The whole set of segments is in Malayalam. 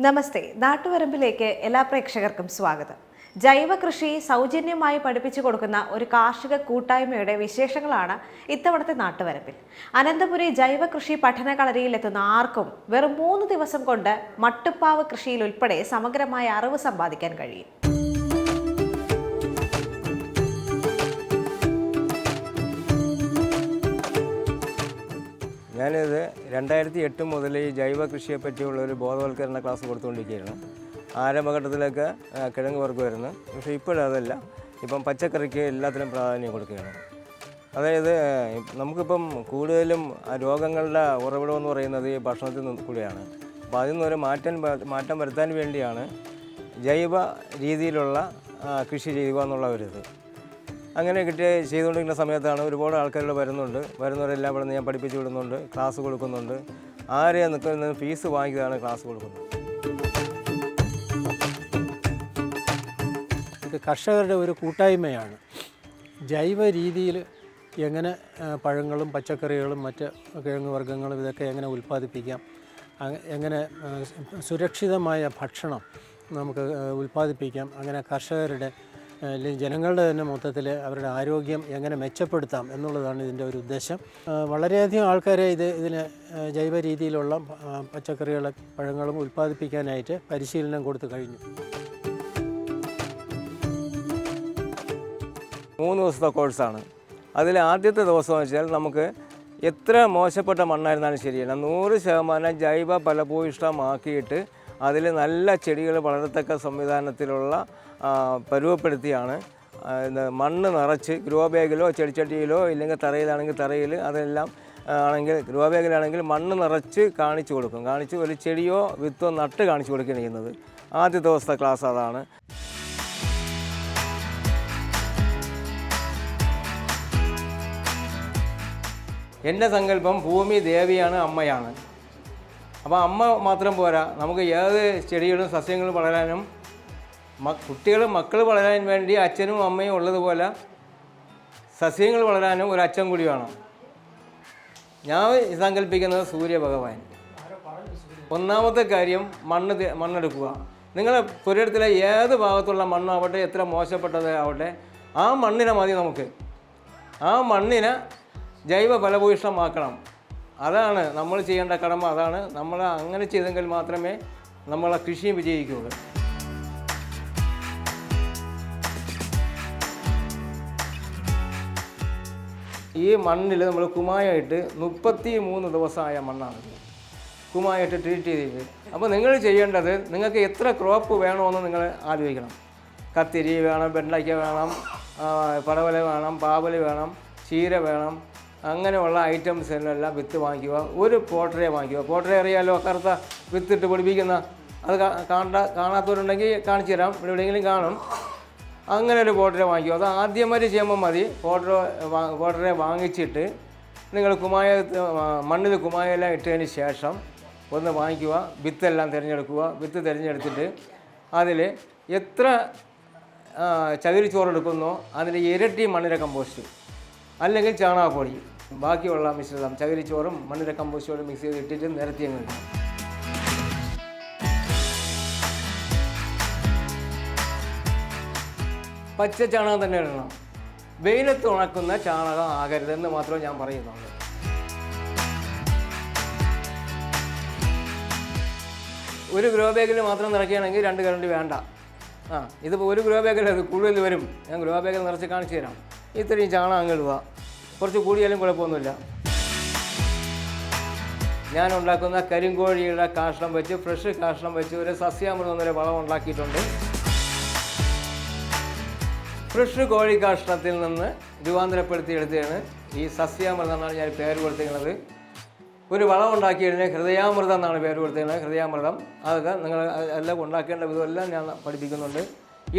നമസ്തേ. നാട്ടുവരമ്പിലേക്ക് എല്ലാ പ്രേക്ഷകർക്കും സ്വാഗതം. ജൈവ കൃഷി സൗജന്യമായി പഠിപ്പിച്ചു കൊടുക്കുന്ന ഒരു കാർഷിക കൂട്ടായ്മയുടെ വിശേഷങ്ങളാണ് ഇത്തവണത്തെ നാട്ടുവരപ്പിൽ. അനന്തപുരി ജൈവ കൃഷി പഠന ആർക്കും വെറും മൂന്ന് ദിവസം കൊണ്ട് മട്ടുപ്പാവ് കൃഷിയിൽ ഉൾപ്പെടെ സമഗ്രമായ അറിവ് സമ്പാദിക്കാൻ കഴിയും. ഞാനിത് രണ്ടായിരത്തി എട്ട് മുതൽ ഈ ജൈവ കൃഷിയെ പറ്റിയുള്ള ഒരു ബോധവൽക്കരണ ക്ലാസ് കൊടുത്തുകൊണ്ടിരിക്കുകയാണ്. ആരംഭഘട്ടത്തിലൊക്കെ കിഴങ്ങ് വറുക്കുമായിരുന്നു പക്ഷേ ഇപ്പോഴതല്ല ഇപ്പം പച്ചക്കറിക്ക് എല്ലാത്തിനും പ്രാധാന്യം കൊടുക്കുകയാണ്. അതായത് നമുക്കിപ്പം കൂടുതലും രോഗങ്ങളുടെ ഉറവിടമെന്ന് പറയുന്നത് ഈ ഭക്ഷണത്തിൽ നിന്ന് കൂടിയാണ്. അപ്പോൾ അതിൽ നിന്നൊരു മാറ്റം മാറ്റം വരുത്താൻ വേണ്ടിയാണ് ജൈവ രീതിയിലുള്ള കൃഷി ചെയ്യുക എന്നുള്ള ഒരിത് അങ്ങനെ കിട്ടിയ ചെയ്തുകൊണ്ടിരിക്കുന്ന സമയത്താണ് ഒരുപാട് ആൾക്കാരുകൾ വരുന്നുണ്ട്. വരുന്നവരെല്ലാം ഇവിടെ നിന്ന് ഞാൻ പഠിപ്പിച്ചു വിടുന്നുണ്ട് ക്ലാസ് കൊടുക്കുന്നുണ്ട്. ആരെ നിൽക്കുന്ന ഫീസ് വാങ്ങിക്കുന്നതാണ് ക്ലാസ് കൊടുക്കുന്നത്. കർഷകരുടെ ഒരു കൂട്ടായ്മയാണ്. ജൈവ രീതിയിൽ എങ്ങനെ പഴങ്ങളും പച്ചക്കറികളും മറ്റ് കിഴങ്ങ് വർഗങ്ങളും ഇതൊക്കെ എങ്ങനെ ഉൽപ്പാദിപ്പിക്കാം എങ്ങനെ സുരക്ഷിതമായ ഭക്ഷണം നമുക്ക് ഉൽപ്പാദിപ്പിക്കാം അങ്ങനെ കർഷകരുടെ ജനങ്ങളുടെ തന്നെ മൊത്തത്തിൽ അവരുടെ ആരോഗ്യം എങ്ങനെ മെച്ചപ്പെടുത്താം എന്നുള്ളതാണ് ഇതിന്റെ ഒരു ഉദ്ദേശം. വളരെയധികം ആൾക്കാരെ ഇത് ഇതിന് ജൈവ രീതിയിലുള്ള പച്ചക്കറികളും പഴങ്ങളും ഉൽപ്പാദിപ്പിക്കാനായിട്ട് പരിശീലനം കൊടുത്തു കഴിഞ്ഞു. മൂന്ന് ദിവസത്തെ കോഴ്സാണ്. അതിൽ ആദ്യത്തെ ദിവസം വെച്ചാൽ നമുക്ക് എത്ര മോശപ്പെട്ട മണ്ണായിരുന്നാലും ശരിയല്ല. നൂറ് ശതമാനം ജൈവ ഫലഭൂയിഷ്ടമാക്കിയിട്ട് അതിൽ നല്ല ചെടികൾ വളരത്തക്ക സംവിധാനത്തിലുള്ള പരുവപ്പെടുത്തിയാണ്. മണ്ണ് നിറച്ച് ഗ്രോ ബാഗിലോ ചെടിച്ചട്ടിയിലോ ഇല്ലെങ്കിൽ തറയിലാണെങ്കിൽ തറയിൽ അതെല്ലാം ആണെങ്കിൽ ഗ്രോ ബാഗിലാണെങ്കിൽ മണ്ണ് നിറച്ച് കാണിച്ചു കൊടുക്കും. കാണിച്ച് ഒരു ചെടിയോ വിത്തോ നട്ട് കാണിച്ചു കൊടുക്കുകയാണ് ചെയ്യുന്നത്. ആദ്യ ദിവസത്തെ ക്ലാസ് അതാണ്. എന്റെ സങ്കല്പം ഭൂമി ദേവിയാണ് അമ്മയാണ്. അപ്പോൾ അമ്മ മാത്രം പോരാ. നമുക്ക് ഏത് ചെടികളും സസ്യങ്ങളും വളരാനും മ കുട്ടികൾ മക്കൾ വളരാൻ വേണ്ടി അച്ഛനും അമ്മയും ഉള്ളതുപോലെ സസ്യങ്ങൾ വളരാനും ഒരു അച്ഛൻ കൂടി വേണം. ഞാൻ സങ്കല്പിക്കുന്നത് സൂര്യഭഗവാൻ. ഒന്നാമത്തെ കാര്യം മണ്ണ് മണ്ണെടുക്കുക. നിങ്ങൾ പുരയിടത്തിലെ ഏത് ഭാഗത്തുള്ള മണ്ണാവട്ടെ എത്ര മോശപ്പെട്ടത് ആവട്ടെ ആ മണ്ണിനെ മതി നമുക്ക്. ആ മണ്ണിനെ ജൈവ ഫലഭൂയിഷ്ടമാക്കണം അതാണ് നമ്മൾ ചെയ്യേണ്ട കടമ അതാണ് നമ്മൾ അങ്ങനെ ചെയ്തെങ്കിൽ മാത്രമേ നമ്മളെ കൃഷിയും വിജയിക്കുകയുള്ളൂ. ഈ മണ്ണിൽ നമ്മൾ കുമായിട്ട് മുപ്പത്തി മൂന്ന് ദിവസമായ മണ്ണാണ്. കുമായിട്ട് ട്രീറ്റ് ചെയ്തിട്ട്. അപ്പോൾ നിങ്ങൾ ചെയ്യേണ്ടത് നിങ്ങൾക്ക് എത്ര ക്രോപ്പ് വേണമെന്ന് നിങ്ങൾ ആലോചിക്കണം. കത്തിരി വേണം വെണ്ടയ്ക്ക വേണം പടവല വേണം പാവൽ വേണം ചീര വേണം അങ്ങനെയുള്ള ഐറ്റംസ് എല്ലാം വിത്ത് വാങ്ങിക്കുക. ഒരു പോട്ടറെ വാങ്ങിക്കുക. പോട്ടറെ അറിയാലോ? കറുത്ത വിത്തിട്ട് പിടിപ്പിക്കുന്ന. അത് കാണാ കാണാത്തവരുണ്ടെങ്കിൽ കാണിച്ചു തരാം. ഇവിടെ എവിടെയെങ്കിലും കാണും. അങ്ങനെ ഒരു പോട്ടറെ വാങ്ങിക്കുക. അത് ആദ്യമായിട്ട് ചെയ്യുമ്പോൾ മതി. പോട്ടർ പോട്ടറെ വാങ്ങിച്ചിട്ട് നിങ്ങൾ കുമായ മണ്ണിൽ കുമായെല്ലാം ഇട്ടതിന് ശേഷം ഒന്ന് വാങ്ങിക്കുക. വിത്തെല്ലാം തിരഞ്ഞെടുക്കുക. വിത്ത് തിരഞ്ഞെടുത്തിട്ട് അതിൽ എത്ര ചകിരിച്ചോറ് എടുക്കുന്നോ അതിന്റെ ഇരട്ടി മണ്ണിര കമ്പോസ്റ്റ് അല്ലെങ്കിൽ ചാണകപ്പൊടി. ബാക്കിയുള്ള മിശ്രിതം ചകിരിച്ചോറും മണ്ണിര കമ്പോസ്റ്റോടും മിക്സ് ചെയ്ത് ഇട്ടിട്ട് നിരത്തി അങ്ങ് പച്ച ചാണകം തന്നെ ഇടണം. വെയിലത്ത് ഉണക്കുന്ന ചാണകം ആകരുതെന്ന് മാത്രമേ ഞാൻ പറയുന്നുള്ളൂ ഒരു ഗ്രോ ബാഗിൽ മാത്രം നിറയ്ക്കുകയാണെങ്കിൽ രണ്ട് കരണ്ട് വേണ്ട. ആ ഇതിപ്പോൾ ഒരു ഗ്രോ ബാഗിൽ അത് കൂടുതൽ വരും. ഞാൻ ഗ്രോ ബാഗിൽ നിറച്ച് കാണിച്ചു തരാം. ഇത്രയും ചാണകം അങ്ങ് ഇടുക. കുറച്ച് കൂടിയാലും കുഴപ്പമൊന്നുമില്ല. ഞാൻ ഉണ്ടാക്കുന്ന കരിങ്കോഴിയുടെ കാഷ്ണം വെച്ച് ഫ്രഷ് കാഷ്ണം വെച്ച് ഒരു സസ്യാമൃതം എന്നൊരു വളം ഉണ്ടാക്കിയിട്ടുണ്ട്. ഫ്രഷ് കോഴി കാഷ്ണത്തിൽ നിന്ന് രൂപാന്തരപ്പെടുത്തിയെടുത്തതാണ് ഈ സസ്യാമൃതം എന്നാണ് ഞാൻ പേര് കൊടുത്തിരിക്കുന്നത്. ഒരു വളം ഉണ്ടാക്കിയതിന് ഹൃദയാമൃതം എന്നാണ് പേര് കൊടുത്തിരിക്കുന്നത് ഹൃദയാമൃതം. അതൊക്കെ നിങ്ങൾ എല്ലാം ഉണ്ടാക്കേണ്ട വിധം എല്ലാം ഞാൻ പഠിപ്പിക്കുന്നുണ്ട്.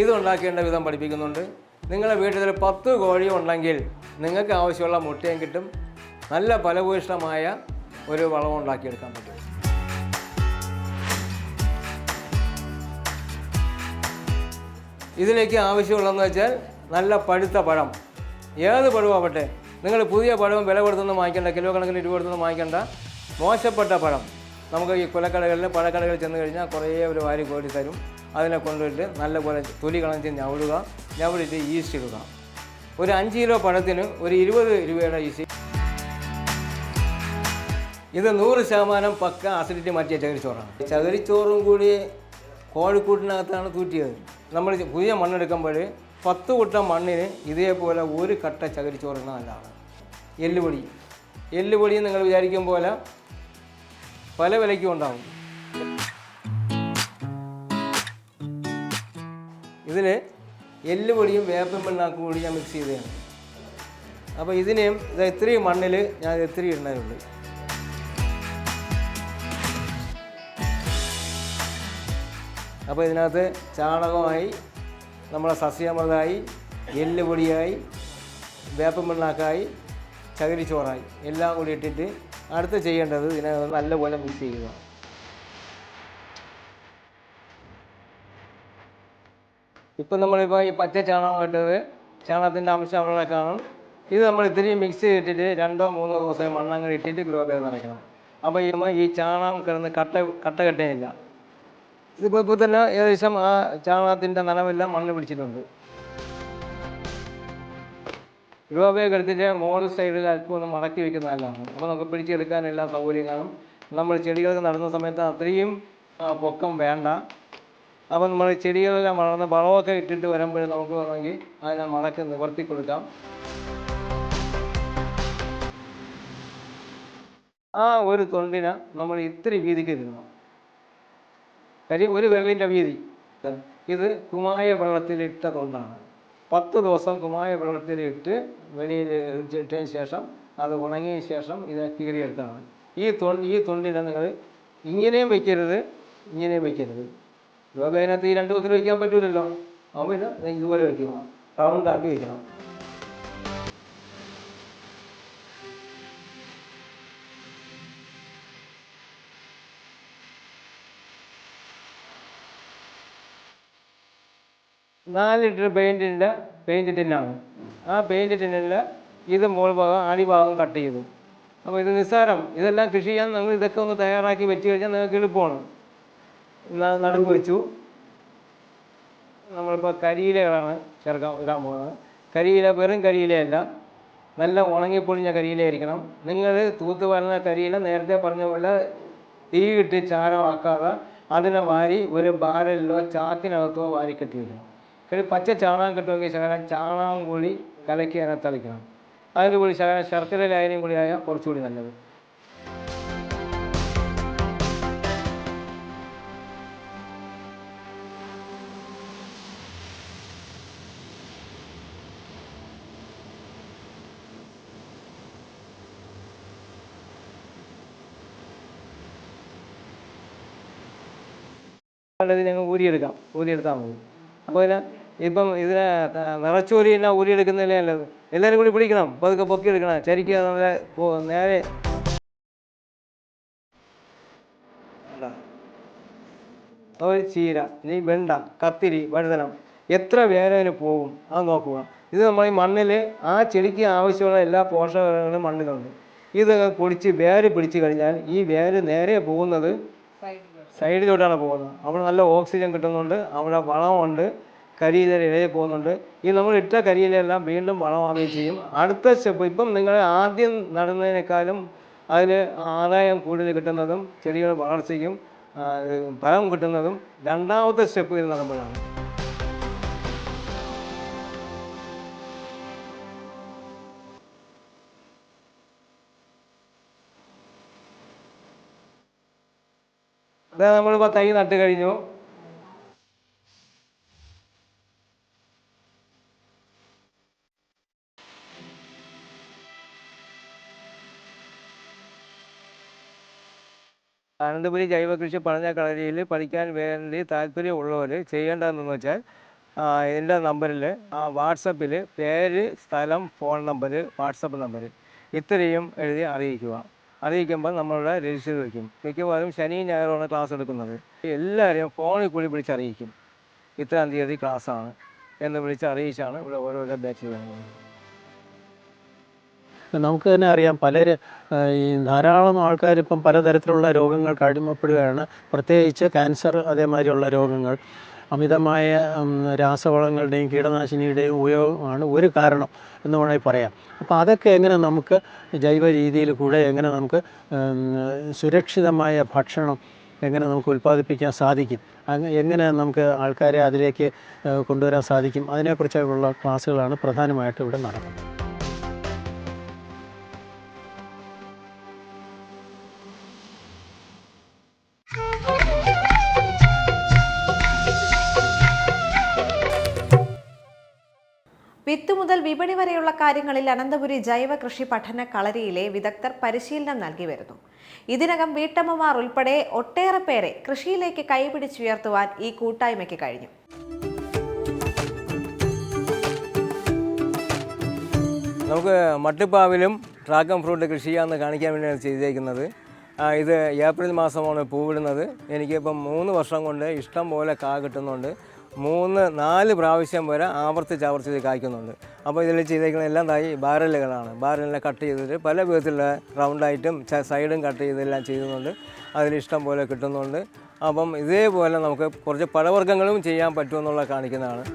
ഇത് ഉണ്ടാക്കേണ്ട വിധം പഠിപ്പിക്കുന്നുണ്ട്. നിങ്ങളുടെ വീട്ടിൽ പത്ത് കോഴി ഉണ്ടെങ്കിൽ നിങ്ങൾക്ക് ആവശ്യമുള്ള മുട്ടയും കിട്ടും. നല്ല ഫലഭൂഷ്ടമായ ഒരു വളം ഉണ്ടാക്കിയെടുക്കാൻ പറ്റും. ഇതിലേക്ക് ആവശ്യമുള്ളതെന്ന് വെച്ചാൽ നല്ല പഴുത്ത പഴം. ഏത് പഴമാവട്ടെ നിങ്ങൾ പുതിയ പഴം വില കൊടുത്തൊന്നും വാങ്ങിക്കേണ്ട കിലോ കണക്കിന് രൂപ കൊടുത്തൊന്നും വാങ്ങിക്കേണ്ട. മോശപ്പെട്ട പഴം. നമുക്ക് ഈ കുലക്കടകളിൽ പഴക്കടകളിൽ ചെന്ന് കഴിഞ്ഞാൽ കുറേ ഒരു വാരി കോരി തരും. അതിനെ കൊണ്ടുപോയിട്ട് നല്ലപോലെ തൊലി കളഞ്ഞ് ഞവിടുക. ഞവിടിയിട്ട് ഈസ്റ്റ് ഇടുക. ഒരു അഞ്ച് കിലോ പഴത്തിന് ഒരു ഇരുപത് രൂപയുടെ ഈസ്റ്റ് ഇത് നൂറ് ശതമാനം പക്ക അസിഡിറ്റി മാറ്റിയ ചകിരിച്ചോറാണ് ചകിരിച്ചോറും കൂടി കോഴിക്കൂട്ടിനകത്താണ് തൂറ്റിയത് നമ്മൾ പുതിയ മണ്ണെടുക്കുമ്പോൾ പത്ത് കുട്ടം മണ്ണിന് ഇതേപോലെ ഒരു കട്ട ചകിരിച്ചോറിന് നല്ലതാണ്. എല്ലുപൊടി. എല്ലുപൊടി നിങ്ങൾ വിചാരിക്കും പോലെ പല വിലയ്ക്കും ഉണ്ടാവും. ഇതിൽ എല്ലുപൊടിയും വേപ്പൻ പിണ്ണാക്കും കൂടി ഞാൻ മിക്സ് ചെയ്തതാണ്. അപ്പോൾ ഇതിനെയും ഇത് ഇത്രയും മണ്ണിൽ ഞാൻ ഇത് ഇത്രയും ഇടുന്നതുള്ളൂ അപ്പോൾ ഇതിനകത്ത് ചാണകമായി നമ്മളെ സസ്യാമൃതമായി എല്ലുപൊടിയായി വേപ്പൻ പെണ്ണാക്കായി ചകിരിച്ചോറായി എല്ലാം കൂടി ഇട്ടിട്ട് അടുത്ത് ചെയ്യേണ്ടത് ഇതിനെ നല്ലപോലെ മിക്സ് ചെയ്യുക. ഇപ്പം നമ്മളിപ്പോൾ ഈ പച്ച ചാണകം ഇട്ടത് ചാണകത്തിന്റെ അംശം അവിടെ കാണും ഇത് നമ്മൾ ഇത്തിരി മിക്സ് ചെയ്തിട്ട് രണ്ടോ മൂന്നോ ദിവസം മണ്ണങ്ങൾ ഇട്ടിട്ട് ഗ്രോ ചെയ്ത് നിറയ്ക്കണം അപ്പോൾ ഈ ഈ ചാണകം കിടന്ന് കട്ട കട്ട കെട്ടേയില്ല. ഇതിപ്പോൾ ഇപ്പോൾ തന്നെ ഏകദേശം ആ ചാണകത്തിന്റെ നനവെല്ലാം മണ്ണ് പിടിച്ചിട്ടുണ്ട്. എടുത്തിട്ട് മോൾ സൈഡിൽ അല്പം ഒന്ന് മടക്കി വെക്കുന്ന നല്ലതാണ് അപ്പോൾ നമുക്ക് പിടിച്ചെടുക്കാൻ എല്ലാ സൗകര്യം കാണും നമ്മൾ ചെടികൾക്ക് നടുന്ന സമയത്ത് അത്രയും പൊക്കം വേണ്ട. അപ്പോൾ നമ്മൾ ചെടികളെല്ലാം വളർന്ന് വളമൊക്കെ ഇട്ടിട്ട് വരുമ്പോൾ നമുക്ക് വേണമെങ്കിൽ അതിനെ മടക്കി നിവർത്തി കൊടുക്കാം. ആ ഒരു തൊണ്ടിന് നമ്മൾ ഇത്തിരി വീതിക്ക് തരുന്നു കാര്യം ഒരു വിരലിന്റെ വീതി. ഇത് കുമായ വെള്ളത്തിലിട്ട തൊണ്ടാണ്. പത്ത് ദിവസം കുമായ വെള്ളത്തിലിട്ട് വെളിയിൽ ഇട്ടതിന് ശേഷം അത് ഉണങ്ങിയ ശേഷം ഇത് കീറിയെടുത്താണ്. ഈ തൊണ്ട് ഈ തൊണ്ടിനെ നിങ്ങൾ ഇങ്ങനെയും വയ്ക്കരുത് ഇങ്ങനെയും വയ്ക്കരുത് ഇതൊക്കെ അതിനകത്ത് ഈ രണ്ട് ദിവസത്തിൽ വയ്ക്കാൻ പറ്റൂലല്ലോ. അപ്പോൾ പിന്നെ ഇതുപോലെ വയ്ക്കണം റൗണ്ട് ആക്കി നാല് ലിറ്റർ പെയിന്റിന്റെ പെയിന്റ് ടിന്നാണ്. ആ പെയിന്റ് ടിന്നിൽ ഇത് മുകൾ ഭാഗം അടിഭാഗം കട്ട് ചെയ്തു. അപ്പോൾ ഇത് നിസ്സാരം. ഇതെല്ലാം കൃഷി ചെയ്യാൻ നിങ്ങൾ ഇതൊക്കെ ഒന്ന് തയ്യാറാക്കി വെച്ച് കഴിഞ്ഞാൽ നിങ്ങൾക്ക് എളുപ്പമാണ്. നടുവ് വെച്ചു. നമ്മളിപ്പോൾ കരിയിലകളാണ് ചേർക്കാൻ ഇടാൻ പോകുന്നത്. കരിയില വെറും കരിയിലയല്ല. നല്ല ഉണങ്ങിപ്പൊളിഞ്ഞ കരിയിലയായിരിക്കണം. നിങ്ങൾ തൂത്ത് വരുന്ന കരിയില നേരത്തെ പറഞ്ഞ പോലെ തീ തീയിട്ട് ചാരമാക്കാതെ അതിനെ വാരി ഒരു ബാരലിലോ ചാക്കിനകത്തോ വാരി കെട്ടി വയ്ക്കണം ഒരു പച്ച ചാണകം കിട്ടുമെങ്കിൽ ശകലം ചാണകം കൂടി കലക്കി അതിനകത്ത് തളിക്കണം. അതിന്റെ കൂടി ശകലം ശർക്കര ലായനിയും കൂടി ആയാൽ കുറച്ചുകൂടി നല്ലത്. നല്ലത് ഞങ്ങൾ ഊരിയെടുക്കാം. ഊരിയെടുത്താൽ മതി. അപ്പോൾ ഇതിന് ഇപ്പം ഇതിനെ ഊരി ഊരിയെടുക്കുന്നതല്ലേ നല്ലത്? എല്ലാവരും കൂടി പിടിക്കണം. പതുക്കെ പൊക്കിയെടുക്കണം ചരിക്കുക നമ്മളെ നേരെ. ഒരു ചീര ഇനി വെണ്ട കത്തിരി വഴുതനം. എത്ര വേദന പോകും? അത് നോക്കുക. ഇത് നമ്മൾ ഈ മണ്ണിൽ ആ ചെടിക്ക് ആവശ്യമുള്ള എല്ലാ പോഷകങ്ങളും മണ്ണിലുണ്ട്. ഇത് പൊടിച്ച് വേര് പിടിച്ച് കഴിഞ്ഞാൽ ഈ വേര് നേരെ പോകുന്നത് സൈഡിലോട്ടാണ് പോകുന്നത്. അവിടെ നല്ല ഓക്സിജൻ കിട്ടുന്നുണ്ട്. അവിടെ വളമുണ്ട്. കരിയില ഇഴയെ പോകുന്നുണ്ട്. ഈ നമ്മൾ ഇട്ട കരിയിലെല്ലാം വീണ്ടും വളമാവുകയും ചെയ്യും. അടുത്ത സ്റ്റെപ്പ് ഇപ്പം നിങ്ങൾ ആദ്യം നടുന്നതിനേക്കാളും അതിൽ ആദായം കൂടുതൽ കിട്ടുന്നതും ചെടികൾ വളർച്ചയ്ക്കും ഫലം കിട്ടുന്നതും രണ്ടാമത്തെ സ്റ്റെപ്പ് ഇത് നടുമ്പോഴാണ് അതാ നമ്മളിപ്പോൾ തൈ നട്ട് കഴിഞ്ഞു. അനന്തപുരി ജൈവ കൃഷി പഠന കളരിയിൽ പഠിക്കാൻ വേണ്ടി താല്പര്യമുള്ളവർ ചെയ്യേണ്ടതെന്ന് വെച്ചാൽ എന്റെ നമ്പറിൽ വാട്സപ്പിൽ പേര് സ്ഥലം ഫോൺ നമ്പർ വാട്സപ്പ് നമ്പർ ഇത്രയും എഴുതി അറിയിക്കുക. അറിയിക്കുമ്പോൾ നമ്മളുടെ രജിസ്റ്റർ വയ്ക്കും. മിക്കവാറും ശനി ഞായറുമാണ് ക്ലാസ് എടുക്കുന്നത്. എല്ലാവരെയും ഫോണിൽ കൂടി വിളിച്ച് അറിയിക്കും. ഇത്രാം തീയതി ക്ലാസ്സാണ് എന്ന് വിളിച്ച് അറിയിച്ചാണ് ഇവിടെ ഓരോരോ ബാച്ച് വരുന്നത്. നമുക്ക് തന്നെ അറിയാം പലര് ഈ ധാരാളം ആൾക്കാർ ഇപ്പം പലതരത്തിലുള്ള രോഗങ്ങൾക്ക് അടിമപ്പെടുകയാണ് പ്രത്യേകിച്ച് ക്യാൻസർ അതേമാതിരിയുള്ള രോഗങ്ങൾ. അമിതമായ രാസവളങ്ങളുടെയും കീടനാശിനിയുടെയും ഉപയോഗമാണ് ഒരു കാരണം എന്ന് വേണമെങ്കിൽ പറയാം. അപ്പോൾ അതൊക്കെ എങ്ങനെ നമുക്ക് ജൈവ രീതിയിൽ കൂടെ എങ്ങനെ നമുക്ക് സുരക്ഷിതമായ ഭക്ഷണം എങ്ങനെ നമുക്ക് ഉൽപ്പാദിപ്പിക്കാൻ സാധിക്കും? എങ്ങനെ നമുക്ക് ആൾക്കാരെ അതിലേക്ക് കൊണ്ടുവരാൻ സാധിക്കും? അതിനെക്കുറിച്ചുള്ള ക്ലാസ്സുകളാണ് പ്രധാനമായിട്ട് ഇവിടെ നടക്കുന്നത്. വിത്ത് മുതൽ വിപണി വരെയുള്ള കാര്യങ്ങളിൽ അനന്തപുരി ജൈവ കൃഷി പഠന കളരിയിലെ വിദഗ്ധർ പരിശീലനം നൽകി വരുന്നു. ഇതിനകം വീട്ടമ്മമാർ ഉൾപ്പെടെ ഒട്ടേറെ പേരെ കൃഷിയിലേക്ക് കൈപിടിച്ചുയർത്തുവാൻ ഈ കൂട്ടായ്മയ്ക്ക് കഴിഞ്ഞു. നമുക്ക് മട്ടുപ്പാവിലും ഡ്രാഗൺ ഫ്രൂട്ട് കൃഷി ചെയ്യാമെന്ന് കാണിക്കാൻ വേണ്ടിയാണ് ചെയ്തേക്കുന്നത്. ഇത് ഏപ്രിൽ മാസമാണ് പൂവിടുന്നത്. എനിക്കിപ്പം മൂന്ന് വർഷം കൊണ്ട് ഇഷ്ടം പോലെ കാ കിട്ടുന്നുണ്ട്. മൂന്ന് നാല് പ്രാവശ്യം വരെ ആവർത്തിച്ച് ആവർത്തിച്ച് കായ്ക്കുന്നുണ്ട്. അപ്പോൾ ഇതിൽ ചെയ്തേക്കുന്ന എല്ലാം തായി ബാരലുകളാണ്. ബാരലിനെ കട്ട് ചെയ്തിട്ട് പല വിധത്തിലുള്ള റൗണ്ടായിട്ടും സൈഡും കട്ട് ചെയ്തെല്ലാം ചെയ്യുന്നുണ്ട്. അതിലിഷ്ടം പോലെ കിട്ടുന്നുണ്ട്. അപ്പം ഇതേപോലെ നമുക്ക് കുറച്ച് പഴവർഗങ്ങളും ചെയ്യാൻ പറ്റുമെന്നുള്ള കാണിക്കുന്നതാണ്.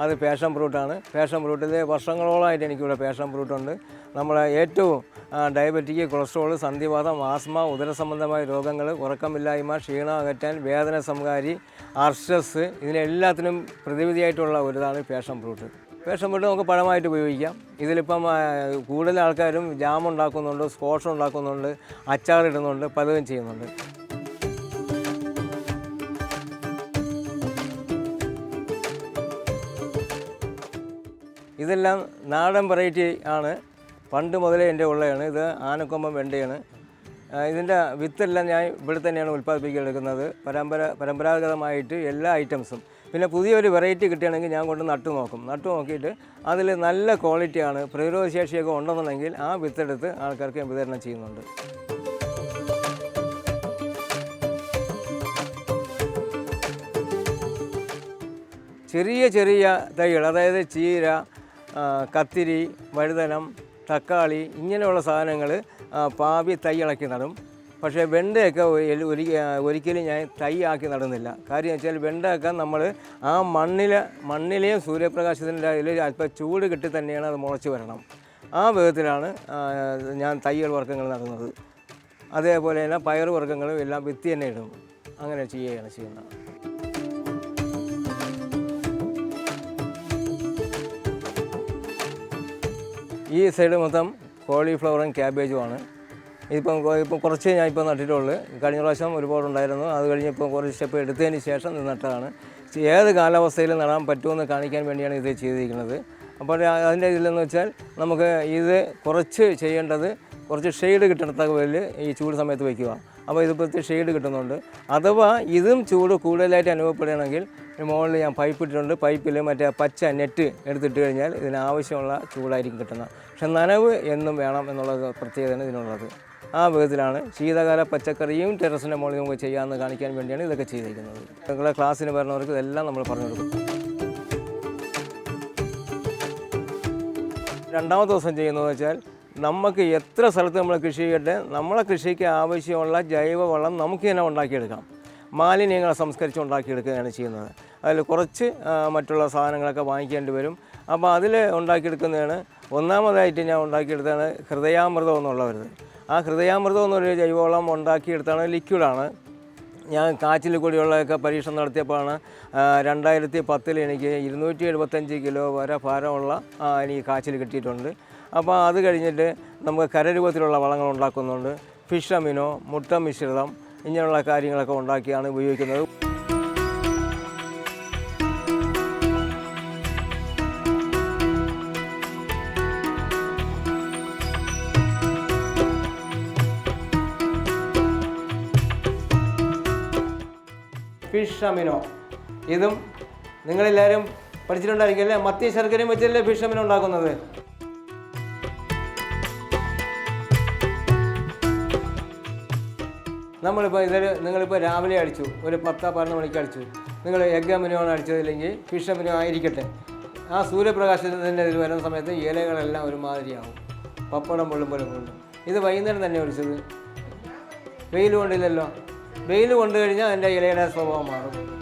അത് പാഷൻ ഫ്രൂട്ടാണ് പാഷൻ ഫ്രൂട്ടിൽ വർഷങ്ങളോളമായിട്ട് എനിക്കിവിടെ പാഷൻ ഫ്രൂട്ടുണ്ട് നമ്മളെ ഏറ്റവും ഡയബറ്റിക് കൊളസ്ട്രോൾ സന്ധിവാതം ആസ്മ ഉദര സംബന്ധമായ രോഗങ്ങൾ ഉറക്കമില്ലായ്മ ക്ഷീണം അകറ്റാൻ വേദന സംഹാരി അർഷസ് ഇതിനെല്ലാത്തിനും പ്രതിവിധിയായിട്ടുള്ള ഒരിതാണ് പേഷൻ ഫ്രൂട്ട്. പേഷൻ ഫ്രൂട്ട് നമുക്ക് പഴമായിട്ട് ഉപയോഗിക്കാം. ഇതിലിപ്പം കൂടുതൽ ആൾക്കാരും ജാം ഉണ്ടാക്കുന്നുണ്ട് സ്കോഷ് ഉണ്ടാക്കുന്നുണ്ട് അച്ചാർ ഇടുന്നുണ്ട് പലതും ചെയ്യുന്നുണ്ട്. ഇതെല്ലാം നാടൻ വെറൈറ്റി ആണ്. പണ്ട് മുതലേ എന്റെ ഉള്ളയാണ്. ഇത് ആനക്കൊമ്പം വെണ്ടയാണ്. ഇതിന്റെ വിത്തെല്ലാം ഞാൻ ഇവിടെ തന്നെയാണ് ഉൽപ്പാദിപ്പിക്കുന്നത് പരമ്പര പരമ്പരാഗതമായിട്ട് എല്ലാ ഐറ്റംസും. പിന്നെ പുതിയൊരു വെറൈറ്റി കിട്ടുകയാണെങ്കിൽ ഞാൻ കൊണ്ട് നട്ടു നോക്കും. നട്ടു നോക്കിയിട്ട് അതിൽ നല്ല ക്വാളിറ്റിയാണ് പ്രതിരോധശേഷിയൊക്കെ ഉണ്ടെന്നുണ്ടെങ്കിൽ ആ വിത്തെടുത്ത് ആൾക്കാർക്ക് വിതരണം ചെയ്യുന്നുണ്ട്. ചെറിയ ചെറിയ തൈകൾ അതായത് ചീര കത്തിരി വഴുതനം തക്കാളി ഇങ്ങനെയുള്ള സാധനങ്ങൾ പാവി തൈ ഇളക്കി നടും. പക്ഷേ വെണ്ടയൊക്കെ ഒരി- ഒരി- ഒരിക്കലും ഞാൻ തൈ ആക്കി നടുന്നില്ല. കാര്യം വെച്ചാൽ വെണ്ടയൊക്കെ നമ്മൾ ആ മണ്ണിലെ മണ്ണിലെയും സൂര്യപ്രകാശത്തിന്റെ അതിൽ അല്പം ചൂട് കിട്ടി തന്നെയാണ് അത് മുളച്ച് വരണം. ആ വിധത്തിലാണ് ഞാൻ തൈകൾ വർഗങ്ങൾ നടുന്നത്. അതേപോലെ തന്നെ പയർ വർഗങ്ങളും എല്ലാം വിത്തി തന്നെ ഇടും. അങ്ങനെ ചെയ്യുകയാണ് ചെയ്യുന്നത്. ഈ സൈഡ് മൊത്തം കോളിഫ്ലവറും ക്യാബേജുമാണ്. ഇപ്പം കൊ- ഇപ്പം കുറച്ച് ഞാൻ ഇപ്പോൾ നട്ടിട്ടുള്ളൂ. കഴിഞ്ഞ പ്രാവശ്യം ഒരുപാട് ഉണ്ടായിരുന്നു അത് കഴിഞ്ഞ് ഇപ്പം കുറച്ച് സ്റ്റെപ്പ് എടുത്തതിന് ശേഷം ഇത് നട്ടതാണ്. ഏത് കാലാവസ്ഥയിൽ നടാൻ പറ്റുമെന്ന് കാണിക്കാൻ വേണ്ടിയാണ് ഇത് ചെയ്തിരിക്കുന്നത്. അപ്പോൾ അതിന്റെ ഇതിലെന്ന് വെച്ചാൽ നമുക്ക് ഇത് കുറച്ച് ചെയ്യേണ്ടത് കുറച്ച് ഷെയ്ഡ് കിട്ടണത്തക്ക ഈ ചൂട് സമയത്ത് വയ്ക്കുക അപ്പോൾ ഇതിപ്പോഴത്തെ ഷെയ്ഡ് കിട്ടുന്നുണ്ട്. അഥവാ ഇതും ചൂട് കൂടുതലായിട്ട് അനുഭവപ്പെടുകയാണെങ്കിൽ മുകളിൽ ഞാൻ പൈപ്പ് ഇട്ടിട്ടുണ്ട്. പൈപ്പിൽ മറ്റേ പച്ച നെറ്റ് എടുത്തിട്ട് കഴിഞ്ഞാൽ ഇതിനാവശ്യമുള്ള ചൂടായിരിക്കും കിട്ടുന്നത്. പക്ഷെ നനവ് എന്നും വേണം എന്നുള്ളത് പ്രത്യേകതയാണ് ഇതിനുള്ളത്. ആ വിധത്തിലാണ് ശീതകാല പച്ചക്കറിയും ടെറസിന്റെ മുകളിൽ നമുക്ക് ചെയ്യാമെന്ന് കാണിക്കാൻ വേണ്ടിയാണ് ഇതൊക്കെ ചെയ്തിരിക്കുന്നത്. നിങ്ങളുടെ ക്ലാസ്സിന് വരുന്നവർക്ക് ഇതെല്ലാം നമ്മൾ പറഞ്ഞു കൊടുക്കും. രണ്ടാമത്തെ ദിവസം ചെയ്യുന്നതെന്ന് വെച്ചാൽ നമുക്ക് എത്ര സ്ഥലത്ത് നമ്മൾ കൃഷി ചെയ്യട്ടെ നമ്മളെ കൃഷിക്ക് ആവശ്യമുള്ള ജൈവവളം നമുക്ക് തന്നെ ഉണ്ടാക്കിയെടുക്കാം. മാലിന്യങ്ങളെ സംസ്കരിച്ച് ഉണ്ടാക്കിയെടുക്കുകയാണ് ചെയ്യുന്നത്. അതിൽ കുറച്ച് മറ്റുള്ള സാധനങ്ങളൊക്കെ വാങ്ങിക്കേണ്ടി വരും. അപ്പോൾ അതിൽ ഉണ്ടാക്കിയെടുക്കുന്നതാണ്. ഒന്നാമതായിട്ട് ഞാൻ ഉണ്ടാക്കിയെടുത്താണ് ഹൃദയാമൃതം എന്നുള്ളവർ ആ ഹൃദയാമൃതം എന്നൊരു ജൈവവളം ഉണ്ടാക്കിയെടുത്താണ് ലിക്വിഡാണ്. ഞാൻ കാച്ചിൽ കൂടിയുള്ളതൊക്കെ പരീക്ഷണം നടത്തിയപ്പോഴാണ് രണ്ടായിരത്തി പത്തിൽ എനിക്ക് ഇരുന്നൂറ്റി എഴുപത്തഞ്ച് കിലോ വരെ ഭാരമുള്ള എനിക്ക് കാച്ചിൽ കിട്ടിയിട്ടുണ്ട്. അപ്പോൾ അത് കഴിഞ്ഞിട്ട് നമുക്ക് കരരൂപത്തിലുള്ള വളങ്ങൾ ഉണ്ടാക്കുന്നുണ്ട്. ഫിഷ് അമിനോ മുട്ട മിശ്രിതം ഇങ്ങനെയുള്ള കാര്യങ്ങളൊക്കെ ഉണ്ടാക്കിയാണ് ഉപയോഗിക്കുന്നത്. ഫിഷ് അമിനോ ഇതും നിങ്ങളെല്ലാവരും പഠിച്ചിട്ടുണ്ടായിരിക്കും അല്ലേ? മത്തി ശർക്കരയും വെച്ചല്ലേ ഫിഷ് അമിനോ ഉണ്ടാക്കുന്നത്? നമ്മളിപ്പോൾ ഇതിൽ നിങ്ങളിപ്പോൾ രാവിലെ അടിച്ചു ഒരു പത്ത് പതിനൊന്ന് മണിക്ക് അടിച്ചു. നിങ്ങൾ എഗ് അമിനോണ് അടിച്ചതില്ലെങ്കിൽ ഫിഷ് അമിനോ ആയിരിക്കട്ടെ. ആ സൂര്യപ്രകാശത്തിന്റെ ഇതിൽ വരുന്ന സമയത്ത് ഇലകളെല്ലാം ഒരുമാതിരിയാവും. പപ്പടം പൊള്ളും പോലെ പൊള്ളും. ഇത് വൈകുന്നേരം തന്നെ ഒഴിച്ചത്. വെയിൽ കൊണ്ടില്ലല്ലോ. വെയിൽ കൊണ്ടു കഴിഞ്ഞാൽ അതിന്റെ ഇലയുടെ സ്വഭാവം മാറും.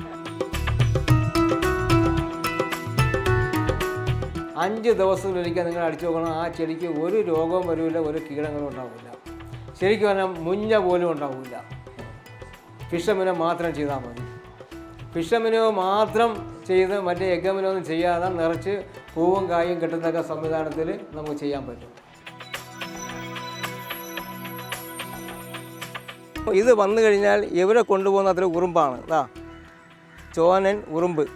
അഞ്ച് ദിവസത്തിലൊരിക്കൽ നിങ്ങൾ അടിച്ചു നോക്കണം. ആ ചെടിക്ക് ഒരു രോഗവും വരില്ല ഒരു കീടങ്ങളും ഉണ്ടാവില്ല. ശരിക്കും പറഞ്ഞാൽ മുഞ്ഞ പോലും ഉണ്ടാവില്ല. ഫിഷമിനോ മാത്രം ചെയ്താൽ മതി. ഫിഷമിനോ മാത്രം ചെയ്ത് മറ്റേ എഗ്ഗമിനോ ഒന്നും ചെയ്യാതെ നിറച്ച് പൂവും കായും കിട്ടുന്നൊക്കെ സംവിധാനത്തിൽ നമുക്ക് ചെയ്യാൻ പറ്റും. ഇത് വന്നു കഴിഞ്ഞാൽ ഇവരെ കൊണ്ടുപോകുന്ന അത്ര ഉറുമ്പാണ്. ഇതാ ചോനൻ ഉറുമ്പ്.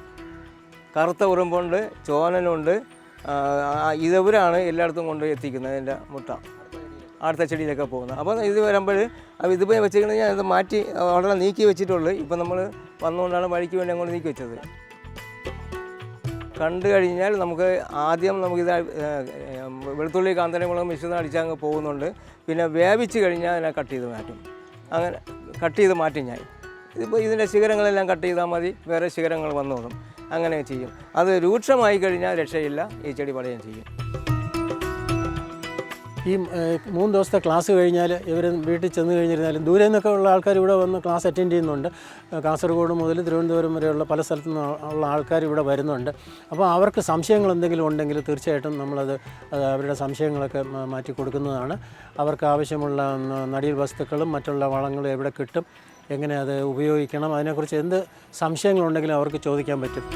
കറുത്ത ഉറുമ്പുണ്ട് ചോനനുണ്ട്. ഇതെവരാണ് എല്ലായിടത്തും കൊണ്ട് എത്തിക്കുന്നത്? അതിന്റെ മുട്ട. അടുത്ത ചെടിയിലൊക്കെ പോകുന്നത്. അപ്പോൾ ഇത് വരുമ്പോൾ അപ്പോൾ ഇതിപ്പോൾ വെച്ചിരിക്കുന്നത് ഞാൻ അത് മാറ്റി വളരെ നീക്കി വെച്ചിട്ടുള്ളൂ. ഇപ്പം നമ്മൾ വന്നുകൊണ്ടാണ് വഴിക്ക് വേണ്ടി അങ്ങോട്ട് നീക്കി വെച്ചത്. കണ്ടു കഴിഞ്ഞാൽ നമുക്ക് ആദ്യം നമുക്കിത് വെളുത്തുള്ളി കാന്തരമുളകും മിശ്രിതം അടിച്ചങ്ങ് പോകുന്നുണ്ട്. പിന്നെ വേവിച്ച് കഴിഞ്ഞാൽ അതിനെ കട്ട് ചെയ്ത് മാറ്റും. അങ്ങനെ കട്ട് ചെയ്ത് മാറ്റും ഞാൻ. ഇതിപ്പോൾ ഇതിന്റെ ശിഖരങ്ങളെല്ലാം കട്ട് ചെയ്താൽ മതി. വേറെ ശിഖരങ്ങൾ വന്നോളും. അങ്ങനെ ചെയ്യും. അത് രൂക്ഷമായി കഴിഞ്ഞാൽ രക്ഷയില്ല. ഈ ചെടി വളയം ചെയ്യും. ഈ മൂന്ന് ദിവസത്തെ ക്ലാസ് കഴിഞ്ഞാൽ ഇവർ വീട്ടിൽ ചെന്ന് കഴിഞ്ഞിരുന്നാലും ദൂരെ നിന്നൊക്കെ ഉള്ള ആൾക്കാർ ഇവിടെ വന്ന് ക്ലാസ് അറ്റൻഡ് ചെയ്യുന്നുണ്ട്. കാസർഗോഡ് മുതൽ തിരുവനന്തപുരം വരെയുള്ള പല സ്ഥലത്തു നിന്ന് ഉള്ള ആൾക്കാർ ഇവിടെ വരുന്നുണ്ട്. അപ്പോൾ അവർക്ക് സംശയങ്ങൾ എന്തെങ്കിലും ഉണ്ടെങ്കിൽ തീർച്ചയായിട്ടും നമ്മളത് അവരുടെ സംശയങ്ങളൊക്കെ മാറ്റി കൊടുക്കുന്നതാണ്. അവർക്ക് ആവശ്യമുള്ള നടീൽ വസ്തുക്കളും മറ്റുള്ള വളങ്ങളും എവിടെ കിട്ടും എങ്ങനെ അത് ഉപയോഗിക്കണം അതിനെക്കുറിച്ച് എന്ത് സംശയങ്ങളുണ്ടെങ്കിലും അവർക്ക് ചോദിക്കാൻ പറ്റും.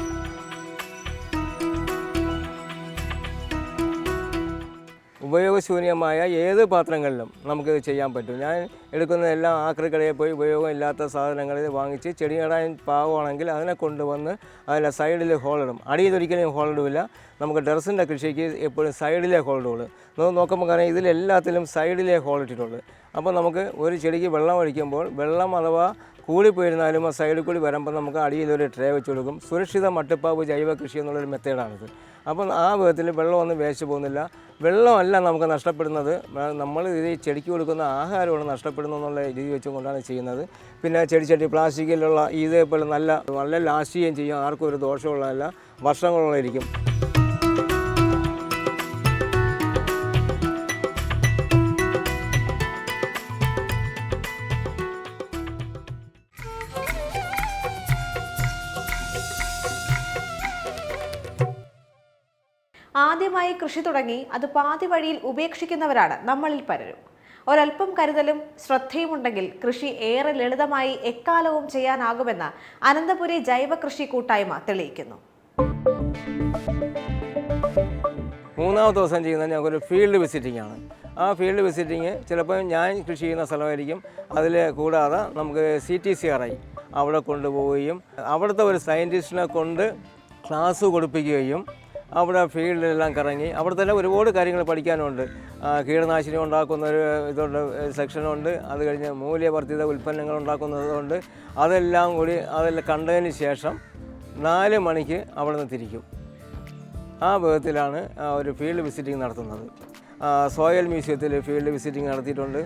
ഉപയോഗശൂന്യമായ ഏത് പാത്രങ്ങളിലും നമുക്കിത് ചെയ്യാൻ പറ്റും. ഞാൻ എടുക്കുന്ന എല്ലാം ആക്രിക്കടയിൽ പോയി ഉപയോഗമില്ലാത്ത സാധനങ്ങൾ വാങ്ങിച്ച് ചെടി നടാൻ പാകമാണെങ്കിൽ അതിനെ കൊണ്ടുവന്ന് അതിന്റെ സൈഡിൽ ഹോളിടും അടിയിലൊരിക്കലും ഹോളിടില്ല നമുക്ക് ഡ്രസ്സിന്റെ കൃഷിക്ക് എപ്പോഴും സൈഡിലേ ഹോളിടുള്ളൂ നമ്മൾ നോക്കുമ്പോൾ കാരണം ഇതിലെല്ലാത്തിലും സൈഡിലെ ഹോളിട്ടിട്ടുള്ളൂ അപ്പോൾ നമുക്ക് ഒരു ചെടിക്ക് വെള്ളം ഒഴിക്കുമ്പോൾ വെള്ളം അഥവാ കൂടിപ്പോയിരുന്നാലും ആ സൈഡിൽ കൂടി വരുമ്പോൾ നമുക്ക് അടിയിലൊരു ട്രേ വെച്ച് കൊടുക്കും. സുരക്ഷിത മട്ടുപ്പാവ് ജൈവ കൃഷി എന്നുള്ളൊരു മെത്തേഡാണിത്. അപ്പം ആ വിധത്തിൽ വെള്ളമൊന്നും വേസ്റ്റ് പോകുന്നില്ല. വെള്ളമല്ല നമുക്ക് നഷ്ടപ്പെടുന്നത്. നമ്മൾ ഈ ചെടിക്ക് കൊടുക്കുന്ന ആഹാരമാണ് നഷ്ടപ്പെടുന്നത് എന്നുള്ള രീതി വെച്ചുകൊണ്ടാണ് ചെയ്യുന്നത്. പിന്നെ ചെടി ചെടി പ്ലാസ്റ്റിക്കിലുള്ള ഇതേപോലെ നല്ല നല്ല ലാസ്റ്റ് ചെയ്യുകയും ചെയ്യും. ആർക്കും ഒരു ദോഷമുള്ളതല്ല വർഷങ്ങളോളം ഇരിക്കും. ആദ്യമായി കൃഷി തുടങ്ങി അത് പാതി വഴിയിൽ ഉപേക്ഷിക്കുന്നവരാണ് നമ്മളിൽ പലരും. ഒരല്പം കരുതലും ശ്രദ്ധയുമുണ്ടെങ്കിൽ കൃഷി ഏറെ ലളിതമായി എക്കാലവും ചെയ്യാനാകുമെന്ന് അനന്തപുരി ജൈവ കൃഷി കൂട്ടായ്മ തെളിയിക്കുന്നു. മൂന്നാമത്തെ ദിവസം ചെയ്യുന്നത് ഞങ്ങൾക്കൊരു ഫീൽഡ് വിസിറ്റിംഗ് ആണ്. ആ ഫീൽഡ് വിസിറ്റിംഗ് ചിലപ്പോൾ ഞാൻ കൃഷി ചെയ്യുന്ന സ്ഥലമായിരിക്കും. അതിൽ കൂടാതെ നമുക്ക് C T C R I അവിടെ കൊണ്ടുപോവുകയും അവിടുത്തെ ഒരു സയന്റിസ്റ്റിനെ കൊണ്ട് ക്ലാസ് കൊടുപ്പിക്കുകയും അവിടെ ഫീൽഡിലെല്ലാം കറങ്ങി. അവിടെ തന്നെ ഒരുപാട് കാര്യങ്ങൾ പഠിക്കാനുണ്ട്. കീടനാശിനി ഉണ്ടാക്കുന്ന ഒരു ഇതുണ്ട് സെക്ഷനുണ്ട്. അത് കഴിഞ്ഞ് മൂല്യവർദ്ധിത ഉൽപ്പന്നങ്ങൾ ഉണ്ടാക്കുന്നതുകൊണ്ട് അതെല്ലാം കൂടി അതെല്ലാം കണ്ടതിന് ശേഷം നാല് മണിക്ക് അവിടെ നിന്ന് തിരിക്കും. ആ വിധത്തിലാണ് ഒരു ഫീൽഡ് വിസിറ്റിംഗ് നടത്തുന്നത്. സോയൽ മ്യൂസിയത്തിൽ ഫീൽഡ് വിസിറ്റിംഗ് നടത്തിയിട്ടുണ്ട്.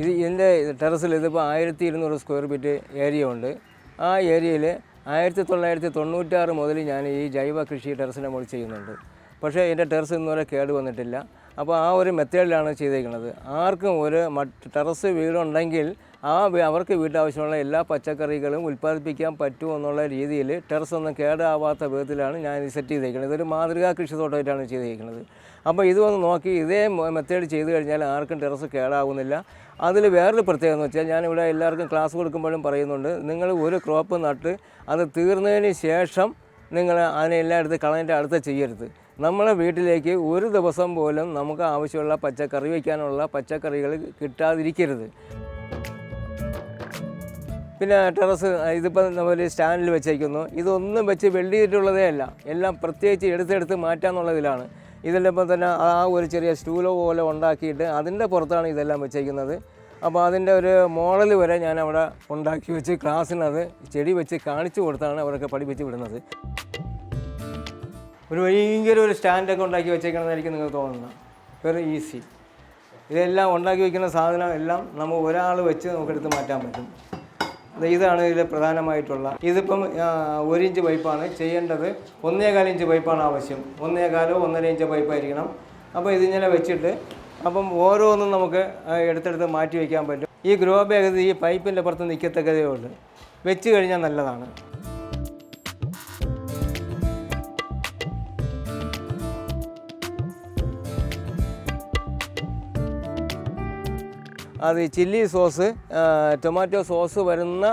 ഇത് ഇതിന്റെ ടെറസിൽ ഇതിപ്പോൾ ആയിരത്തി ഇരുന്നൂറ് സ്ക്വയർ ഫീറ്റ് ഏരിയ ഉണ്ട്. ആ ഏരിയയിൽ ആയിരത്തി തൊള്ളായിരത്തി തൊണ്ണൂറ്റാറ് മുതൽ ഞാൻ ഈ ജൈവ കൃഷി ടെറസിന്റെ മുകളിൽ ചെയ്യുന്നുണ്ട്. പക്ഷേ എന്റെ ടെറസ് ഇന്നുവരെ കേട് വന്നിട്ടില്ല. അപ്പോൾ ആ ഒരു മെത്തേഡിലാണ് ചെയ്തേക്കുന്നത്. ആർക്കും ഒരു ടെറസ് വീടുണ്ടെങ്കിൽ ആ അവർക്ക് വീട്ടാവശ്യമുള്ള എല്ലാ പച്ചക്കറികളും ഉൽപ്പാദിപ്പിക്കാൻ പറ്റുമോ എന്നുള്ള രീതിയിൽ ടെറസ് ഒന്നും കേടാവാത്ത വിധത്തിലാണ് ഞാൻ ഇത് സെറ്റ് ചെയ്തേക്കുന്നത്. ഇതൊരു മാതൃകാ കൃഷിത്തോട്ടമായിട്ടാണ് ചെയ്തേക്കുന്നത്. അപ്പോൾ ഇത് നോക്കി ഇതേ മെത്തേഡ് ചെയ്ത് കഴിഞ്ഞാൽ ആർക്കും ടെറസ് കേടാവുന്നില്ല. അതിൽ വേറൊരു പ്രത്യേകത എന്ന് വെച്ചാൽ ഞാനിവിടെ എല്ലാവർക്കും ക്ലാസ് കൊടുക്കുമ്പോഴും പറയുന്നുണ്ട് നിങ്ങൾ ഒരു ക്രോപ്പ് നട്ട് അത് തീർന്നതിന് ശേഷം നിങ്ങൾ അതിനെ എല്ലായിടത്ത് കളഞ്ഞിട്ട് അടുത്ത് ചെയ്യരുത്. നമ്മളെ വീട്ടിലേക്ക് ഒരു ദിവസം പോലും നമുക്ക് ആവശ്യമുള്ള പച്ചക്കറി വയ്ക്കാനുള്ള പച്ചക്കറികൾ കിട്ടാതിരിക്കരുത്. പിന്നെ ടെറസ് ഇതിപ്പോൾ നമ്മൾ സ്റ്റാൻഡിൽ വെച്ചേക്കുന്നു. ഇതൊന്നും വെച്ച് വെള്ളിയിട്ടുള്ളതേ അല്ല. എല്ലാം പ്രത്യേകിച്ച് എടുത്തെടുത്ത് മാറ്റാന്നുള്ളതിലാണ്. ഇപ്പം തന്നെ ആ ഒരു ചെറിയ സ്റ്റൂലോ പോലെ ഉണ്ടാക്കിയിട്ട് അതിന്റെ പുറത്താണ് ഇതെല്ലാം വെച്ചേക്കുന്നത്. അപ്പോൾ അതിന്റെ ഒരു മോഡൽ വരെ ഞാൻ അവിടെ ഉണ്ടാക്കി വെച്ച് ക്ലാസ്സിനത് ചെടി വെച്ച് കാണിച്ചു കൊടുത്താണ് അവരൊക്കെ പഠിപ്പിച്ച് വിടുന്നത്. ഒരു ഭയങ്കര ഒരു സ്റ്റാൻഡൊക്കെ ഉണ്ടാക്കി വെച്ചേക്കണമെന്നായിരിക്കും നിങ്ങൾക്ക് തോന്നുന്നത്. വെറി ഈസി ഇതെല്ലാം ഉണ്ടാക്കി വയ്ക്കുന്ന സാധനം എല്ലാം നമ്മൾ ഒരാൾ വെച്ച് നമുക്കെടുത്ത് മാറ്റാൻ പറ്റും. ഇതാണ് ഇതിൽ പ്രധാനമായിട്ടുള്ള. ഇതിപ്പം ഒരു ഇഞ്ച് പൈപ്പാണ് ചെയ്യേണ്ടത്. ഒന്നേകാൽ ഇഞ്ച് പൈപ്പാണ് ആവശ്യം. ഒന്നേകാലോ ഒന്നര ഇഞ്ച് പൈപ്പായിരിക്കണം. അപ്പോൾ ഇതിങ്ങനെ വെച്ചിട്ട് അപ്പം ഓരോന്നും നമുക്ക് എടുത്തെടുത്ത് മാറ്റി വയ്ക്കാൻ പറ്റും. ഈ ഗ്രോ ബാഗ് ഈ പൈപ്പിന്റെ പുറത്ത് നിൽക്കത്തക്കതേ ഉള്ളൂ. വെച്ച് കഴിഞ്ഞാൽ നല്ലതാണ്. അത് ചില്ലി സോസ് ടൊമാറ്റോ സോസ് വരുന്ന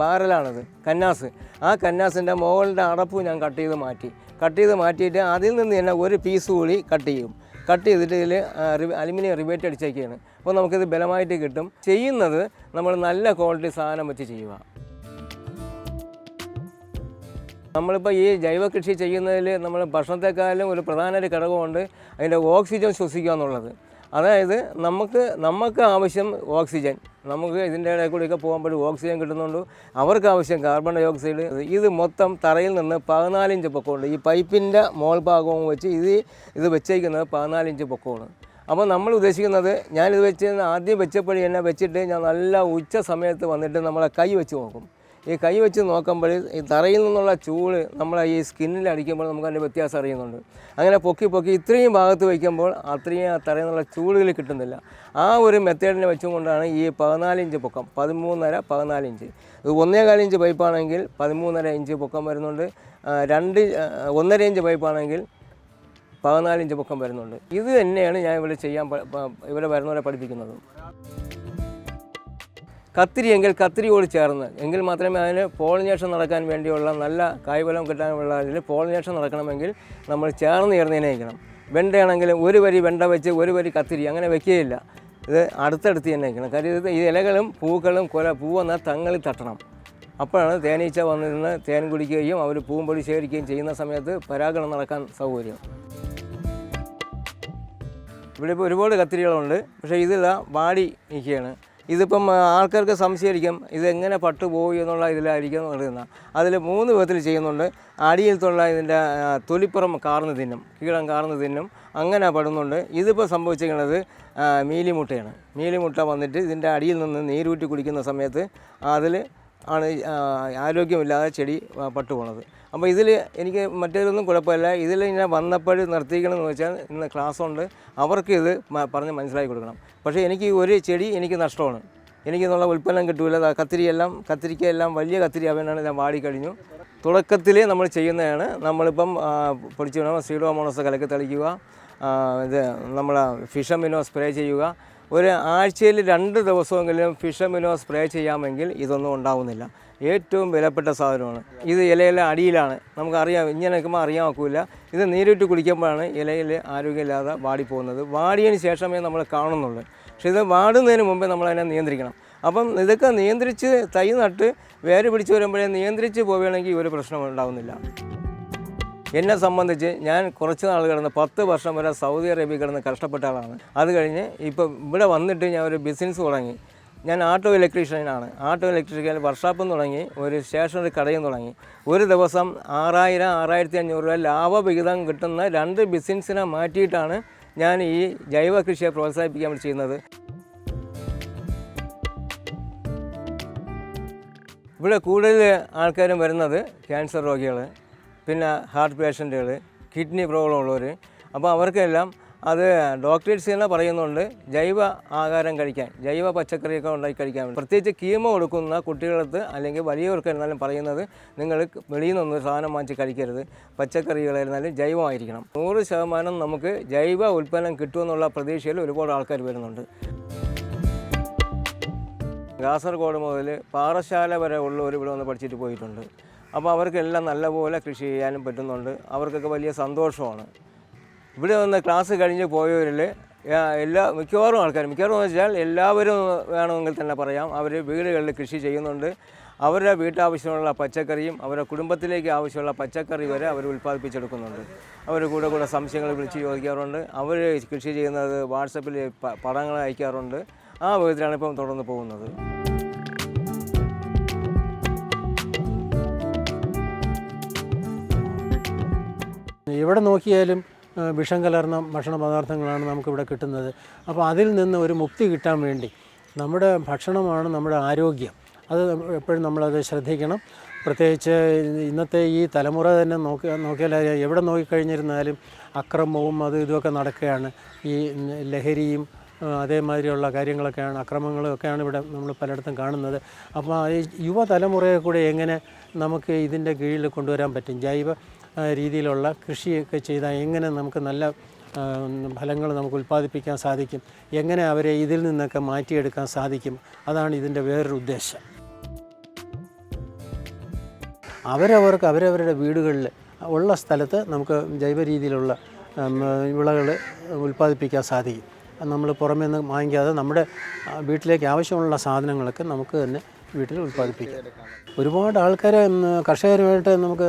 ബാരലാണത് കന്നാസ്. ആ കന്നാസിന്റെ മുകളിന്റെ അടപ്പ് ഞാൻ കട്ട് ചെയ്ത് മാറ്റി. കട്ട് ചെയ്ത് മാറ്റിയിട്ട് അതിൽ നിന്ന് തന്നെ ഒരു പീസ് കൂടി കട്ട് ചെയ്യും. കട്ട് ചെയ്തിട്ട് ഇതിൽ അലുമിനിയം റിബേറ്റ് അടിച്ചേക്കാണ്. അപ്പോൾ നമുക്കിത് ബലമായിട്ട് കിട്ടും. ചെയ്യുന്നത് നമ്മൾ നല്ല ക്വാളിറ്റി സാധനം വെച്ച് ചെയ്യുക. നമ്മളിപ്പോൾ ഈ ജൈവ കൃഷി ചെയ്യുന്നതിൽ നമ്മൾ ഭക്ഷണത്തെക്കാളും ഒരു പ്രധാന ഒരു ഘടകമുണ്ട്. അതിന്റെ ഓക്സിജൻ ശ്വസിക്കുക എന്നുള്ളത്. അതായത് നമുക്ക് നമുക്ക് ആവശ്യം ഓക്സിജൻ. നമുക്ക് ഇതിന്റെ ഇടയിൽ കൂടിയൊക്കെ പോകുമ്പോൾ ഓക്സിജൻ കിട്ടുന്നുണ്ട്. അവർക്ക് ആവശ്യം കാർബൺ ഡൈ ഓക്സൈഡ് ഇത് മൊത്തം തറയിൽ നിന്ന് പതിനാലിഞ്ച് പൊക്കമുണ്ട്. ഈ പൈപ്പിന്റെ മോൾ ഭാഗവും വെച്ച് ഇത് ഇത് വെച്ചേക്കുന്നത് പതിനാലിഞ്ച് പൊക്കമാണ്. അപ്പോൾ നമ്മൾ ഉദ്ദേശിക്കുന്നത് ഞാനിത് വെച്ച് ആദ്യം വെച്ചപ്പോഴേ എന്നെ വെച്ചിട്ട് ഞാൻ നല്ല ഉച്ച സമയത്ത് വന്നിട്ട് നമ്മളെ കൈ വെച്ച് നോക്കും. ഈ കൈ വെച്ച് നോക്കുമ്പോൾ ഈ തറയിൽ നിന്നുള്ള ചൂട് നമ്മളെ ഈ സ്കിന്നിൽ അടിക്കുമ്പോൾ നമുക്ക് അതിന്റെ വ്യത്യാസം അറിയുന്നുണ്ട്. അങ്ങനെ പൊക്കി പൊക്കി ഇത്രയും ഭാഗത്ത് വയ്ക്കുമ്പോൾ അത്രയും തറയിൽ നിന്നുള്ള ചൂടുകൾ കിട്ടുന്നില്ല. ആ ഒരു മെത്തേഡിനെ വെച്ചുകൊണ്ടാണ് ഈ പതിനാല് ഇഞ്ച് പൊക്കം പതിമൂന്നര പതിനാല് ഇഞ്ച്. ഇത് ഒന്നേകാൽ ഇഞ്ച് പൈപ്പാണെങ്കിൽ പതിമൂന്നര ഇഞ്ച് പൊക്കം വരുന്നുണ്ട്. രണ്ട് ഒന്നര ഇഞ്ച് പൈപ്പാണെങ്കിൽ പതിനാല് ഇഞ്ച് പൊക്കം വരുന്നുണ്ട്. ഇത് തന്നെയാണ് ഞാൻ ഇവിടെ ചെയ്യാൻ ഇവിടെ വരുന്നവരെ പഠിപ്പിക്കുന്നത്. കത്തിരി എങ്കിൽ കത്തിരിയോട് ചേർന്ന്. എങ്കിൽ മാത്രമേ അതിന് പോളിനേഷൻ നടക്കാൻ വേണ്ടിയുള്ള നല്ല കായ്ഫലം കിട്ടാനുള്ള അതിന് പോളിനേഷൻ നടക്കണമെങ്കിൽ നമ്മൾ ചേർന്ന് ചേർന്ന് വെണ്ടയാണെങ്കിൽ ഒരു വരി വെണ്ട വെച്ച് ഒരു വരി കത്തിരി അങ്ങനെ വെക്കുകയില്ല. ഇത് അടുത്തടുത്ത് തന്നെ വയ്ക്കണം കാര്യം ഇത് ഈ ഇലകളും പൂക്കളും കുല പൂവെന്നാൽ തങ്ങളിൽ തട്ടണം. അപ്പോഴാണ് തേനീച്ച വന്നിരുന്ന് തേൻ കുടിക്കുകയും അവർ പൂമ്പൊടി ശേഖരിക്കുകയും ചെയ്യുന്ന സമയത്ത് പരാഗണം നടക്കാൻ സൗകര്യം. ഇവിടെ ഇപ്പോൾ ഒരുപാട് കത്തിരികളുണ്ട്. പക്ഷേ ഇതിലാ വാടി നിൽക്കുകയാണ്. ഇതിപ്പം ആൾക്കാർക്ക് സംശയമായിരിക്കും ഇതെങ്ങനെ പട്ടുപോയി എന്നുള്ള ഇതിലായിരിക്കും പറയുന്നത് അതിൽ മൂന്ന് വിധത്തിൽ ചെയ്യുന്നുണ്ട്. അടിയിലത്തുള്ള ഇതിന്റെ ആ, തൊലിപ്പുറം കാർന്ന് തിന്നും കീടം കാർന്ന് തിന്നും അങ്ങനെ പെടുന്നുണ്ട്. ഇതിപ്പോൾ സംഭവിച്ചിരിക്കുന്നത് മീലിമുട്ടയാണ്. മീലിമുട്ട വന്നിട്ട് ഇതിന്റെ അടിയിൽ നിന്ന് നീരൂറ്റി കുടിക്കുന്ന സമയത്ത് അതിൽ ആണ് ആരോഗ്യമില്ലാതെ ചെടി ആ, പട്ടു പോണത് അപ്പോൾ ഇതിൽ എനിക്ക് മറ്റേതൊന്നും കുഴപ്പമില്ല. ഇതിൽ ഞാൻ വന്നപ്പോൾ നിർത്തിക്കണമെന്ന് വെച്ചാൽ ഇന്ന് ക്ലാസ് ഉണ്ട് അവർക്ക് ഇത് പറഞ്ഞ് മനസ്സിലാക്കി കൊടുക്കണം. പക്ഷേ എനിക്ക് ഒരു ചെടി എനിക്ക് നഷ്ടമാണ്. എനിക്കെന്നുള്ള ഉൽപ്പന്നം കിട്ടൂല. കത്തിരിയെല്ലാം കത്തിരിക്കയെല്ലാം വലിയ കത്തിരി അവനാണ് ഞാൻ വാടിക്കഴിഞ്ഞു. തുടക്കത്തിൽ നമ്മൾ ചെയ്യുന്നതാണ് നമ്മളിപ്പം പൊടിച്ചു വേണം സീഡോമോണസ് കലക്കി തളിക്കുക. ഇത് നമ്മൾ ഫിഷമിനോ സ്പ്രേ ചെയ്യുക. ഒരു ആഴ്ചയിൽ രണ്ട് ദിവസമെങ്കിലും ഫിഷമിനോ സ്പ്രേ ചെയ്യാമെങ്കിൽ ഇതൊന്നും ഉണ്ടാവുന്നില്ല. ഏറ്റവും വിലപ്പെട്ട സാധനമാണ്. ഇത് ഇലയിലെ അടിയിലാണ്. നമുക്കറിയാം ഇങ്ങനെ നിൽക്കുമ്പോൾ അറിയാൻ ഒക്കില്ല ഇത് നേരിട്ട് കുടിക്കുമ്പോഴാണ് ഇലയിൽ ആരോഗ്യമില്ലാതെ വാടിപ്പോകുന്നത്. വാടിയതിന് ശേഷമേ നമ്മൾ കാണുന്നുള്ളൂ. പക്ഷേ ഇത് വാടുന്നതിന് മുമ്പേ നമ്മളതിനെ നിയന്ത്രിക്കണം. അപ്പം ഇതൊക്കെ നിയന്ത്രിച്ച് തൈ നട്ട് വേര് പിടിച്ച് വരുമ്പോഴേ നിയന്ത്രിച്ച് പോവുകയാണെങ്കിൽ ഒരു പ്രശ്നം ഉണ്ടാകുന്നില്ല എന്നെ സംബന്ധിച്ച് ഞാൻ കുറച്ച് നാൾ കിടന്ന് പത്ത് വർഷം വരെ സൗദി അറേബ്യ കിടന്ന് കഷ്ടപ്പെട്ട ആളാണ്. അത് കഴിഞ്ഞ് ഇപ്പോൾ ഇവിടെ വന്നിട്ട് ഞാൻ ഒരു ബിസിനസ് തുടങ്ങി. ഞാൻ ആട്ടോ ഇലക്ട്രീഷ്യനാണ് ആട്ടോ ഇലക്ട്രീഷ്യൻ വർക്ക്ഷോപ്പും തുടങ്ങി ഒരു സ്റ്റേഷനറി കടയും തുടങ്ങി. ഒരു ദിവസം ആറായിരം ആറായിരത്തി അഞ്ഞൂറ് രൂപ ലാഭവിഹിതം കിട്ടുന്ന രണ്ട് ബിസിനസ്സിനെ മാറ്റിയിട്ടാണ് ഞാൻ ഈ ജൈവ കൃഷിയെ പ്രോത്സാഹിപ്പിക്കാൻ ചെയ്യുന്നത്. ഇവിടെ കൂടുതൽ ആൾക്കാരും വരുന്നത് ക്യാൻസർ രോഗികൾ പിന്നെ ഹാർട്ട് പേഷ്യന്റുകൾ കിഡ്നി പ്രോബ്ലം ഉള്ളവർ അപ്പോൾ അവർക്കെല്ലാം അത് ഡോക്ടേഴ്സ് തന്നെ പറയുന്നുണ്ട് ജൈവ ആഹാരം കഴിക്കാൻ ജൈവ പച്ചക്കറിയൊക്കെ ഉണ്ടാക്കി കഴിക്കാൻ പ്രത്യേകിച്ച് കീമ കൊടുക്കുന്ന കുട്ടികളടുത്ത് അല്ലെങ്കിൽ വലിയവർക്ക് എന്നാലും പറയുന്നത് നിങ്ങൾ വെളിയിൽ നിന്നൊന്നും സാധനം വാങ്ങിച്ച് കഴിക്കരുത്. പച്ചക്കറികളായിരുന്നാലും ജൈവമായിരിക്കണം. നൂറ് ശതമാനം നമുക്ക് ജൈവ ഉൽപ്പന്നം കിട്ടുമെന്നുള്ള പ്രതീക്ഷയിൽ ഒരുപാട് ആൾക്കാർ വരുന്നുണ്ട്. കാസർഗോഡ് മുതൽ പാറശാല വരെ ഉള്ള ഒരു വന്ന് പഠിച്ചിട്ട് പോയിട്ടുണ്ട്. അപ്പോൾ അവർക്കെല്ലാം നല്ലപോലെ കൃഷി ചെയ്യാനും പറ്റുന്നുണ്ട്. അവർക്കൊക്കെ വലിയ സന്തോഷമാണ്. ഇവിടെ വന്ന് ക്ലാസ് കഴിഞ്ഞ് പോയവരിൽ എല്ലാ മിക്കവാറും ആൾക്കാർ മിക്കവാറും എന്ന് വെച്ചാൽ എല്ലാവരും വേണമെങ്കിൽ തന്നെ പറയാം. അവർ വീടുകളിൽ കൃഷി ചെയ്യുന്നുണ്ട്. അവരുടെ വീട്ടാവശ്യമുള്ള പച്ചക്കറിയും അവരുടെ കുടുംബത്തിലേക്ക് ആവശ്യമുള്ള പച്ചക്കറി വരെ അവർ ഉൽപ്പാദിപ്പിച്ചെടുക്കുന്നുണ്ട്. അവർ കൂടെ കൂടെ സംശയങ്ങൾ വിളിച്ച് ചോദിക്കാറുണ്ട്. അവർ കൃഷി ചെയ്യുന്നത് വാട്സപ്പിൽ പടങ്ങൾ അയക്കാറുണ്ട്. ആ വിധത്തിലാണ് ഇപ്പം തുടർന്ന് പോകുന്നത്. ഇവിടെ നോക്കിയാലും വിഷം കലർന്ന ഭക്ഷണ പദാർത്ഥങ്ങളാണ് നമുക്കിവിടെ കിട്ടുന്നത്. അപ്പോൾ അതിൽ നിന്ന് ഒരു മുക്തി കിട്ടാൻ വേണ്ടി നമ്മുടെ ഭക്ഷണമാണ് നമ്മുടെ ആരോഗ്യം. അത് എപ്പോഴും നമ്മളത് ശ്രദ്ധിക്കണം. പ്രത്യേകിച്ച് ഇന്നത്തെ ഈ തലമുറ തന്നെ നോക്കി നോക്കിയാൽ എവിടെ നോക്കിക്കഴിഞ്ഞിരുന്നാലും അക്രമവും അതും ഇതുമൊക്കെ നടക്കുകയാണ്. ഈ ലഹരിയും അതേമാതിരിയുള്ള കാര്യങ്ങളൊക്കെയാണ് അക്രമങ്ങളും ഒക്കെയാണ് ഇവിടെ നമ്മൾ പലയിടത്തും കാണുന്നത്. അപ്പോൾ ഈ യുവതലമുറയെ കൂടെ എങ്ങനെ നമുക്ക് ഇതിന്റെ കീഴിൽ കൊണ്ടുവരാൻ പറ്റും? ജൈവ രീതിയിലുള്ള കൃഷിയൊക്കെ ചെയ്താൽ എങ്ങനെ നമുക്ക് നല്ല ഫലങ്ങൾ നമുക്ക് ഉൽപ്പാദിപ്പിക്കാൻ സാധിക്കും? എങ്ങനെ അവരെ ഇതിൽ നിന്നൊക്കെ മാറ്റിയെടുക്കാൻ സാധിക്കും? അതാണ് ഇതിന്റെ വേറൊരു ഉദ്ദേശം. അവരവർക്ക് അവരവരുടെ വീടുകളിൽ ഉള്ള സ്ഥലത്ത് നമുക്ക് ജൈവ രീതിയിലുള്ള വിളകൾ ഉൽപ്പാദിപ്പിക്കാൻ സാധിക്കും. നമ്മൾ പുറമേ നിന്ന് വാങ്ങിക്കാതെ നമ്മുടെ വീട്ടിലേക്ക് ആവശ്യമുള്ള സാധനങ്ങളൊക്കെ നമുക്ക് തന്നെ വീട്ടിൽ ഉൽപ്പാദിപ്പിക്കാം. ഒരുപാട് ആൾക്കാർ കർഷകരുമായിട്ട് നമുക്ക്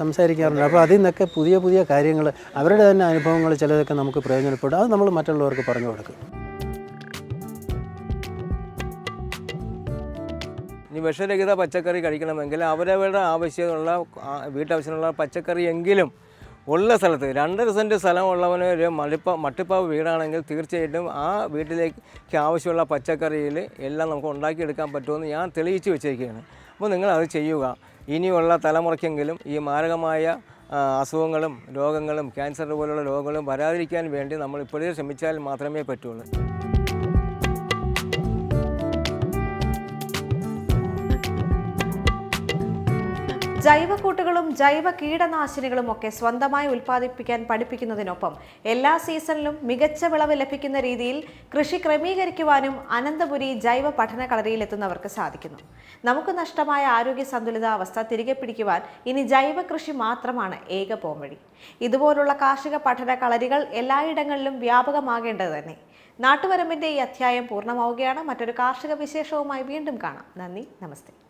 സംസാരിക്കാറുണ്ട്. അപ്പോൾ അതിൽ നിന്നൊക്കെ പുതിയ പുതിയ കാര്യങ്ങൾ അവരുടെ തന്നെ അനുഭവങ്ങൾ ചിലതൊക്കെ നമുക്ക് പ്രയോജനപ്പെടും. അത് നമ്മൾ മറ്റുള്ളവർക്ക് പറഞ്ഞു കൊടുക്കും. ഇനി വിഷരഹിത പച്ചക്കറി കഴിക്കണമെങ്കിൽ അവരവരുടെ ആവശ്യമുള്ള വീട്ടാവശ്യമുള്ള പച്ചക്കറി എങ്കിലും ഉള്ള സ്ഥലത്ത് രണ്ടര സെന്റ് സ്ഥലമുള്ളവന് ഒരു മടിപ്പ മട്ടിപ്പാവ് വീടാണെങ്കിൽ തീർച്ചയായിട്ടും ആ വീട്ടിലേക്ക് ആവശ്യമുള്ള പച്ചക്കറിയിൽ എല്ലാം നമുക്ക് ഉണ്ടാക്കിയെടുക്കാൻ പറ്റുമെന്ന് ഞാൻ തെളിയിച്ച് വെച്ചേക്കുകയാണ് അപ്പോൾ നിങ്ങൾ അത് ചെയ്യുക. ഇനിയുള്ള തലമുറയ്ക്കെങ്കിലും ഈ മാരകമായ അസുഖങ്ങളും രോഗങ്ങളും ക്യാൻസർ പോലുള്ള രോഗങ്ങളും വരാതിരിക്കാൻ വേണ്ടി നമ്മൾ ഇപ്പോഴേ ശ്രമിച്ചാൽ മാത്രമേ പറ്റുള്ളൂ. ജൈവക്കൂട്ടുകളും ജൈവ കീടനാശിനികളും ഒക്കെ സ്വന്തമായി ഉൽപ്പാദിപ്പിക്കാൻ പഠിപ്പിക്കുന്നതിനൊപ്പം എല്ലാ സീസണിലും മികച്ച വിളവ് ലഭിക്കുന്ന രീതിയിൽ കൃഷി ക്രമീകരിക്കുവാനും അനന്തപുരി ജൈവ പഠന കളരിയിലെത്തുന്നവർക്ക് സാധിക്കുന്നു. നമുക്ക് നഷ്ടമായ ആരോഗ്യ സന്തുലിതാവസ്ഥ തിരികെ പിടിക്കുവാൻ ഇനി ജൈവ കൃഷി മാത്രമാണ് ഏക പോംവഴി. ഇതുപോലുള്ള കാർഷിക പഠന കളരികൾ എല്ലായിടങ്ങളിലും വ്യാപകമാകേണ്ടത് തന്നെ. നാട്ടുവരമ്പിന്റെ ഈ അധ്യായം പൂർണമാവുകയാണ്. മറ്റൊരു കാർഷിക വിശേഷവുമായി വീണ്ടും കാണാം. നന്ദി നമസ്തേ.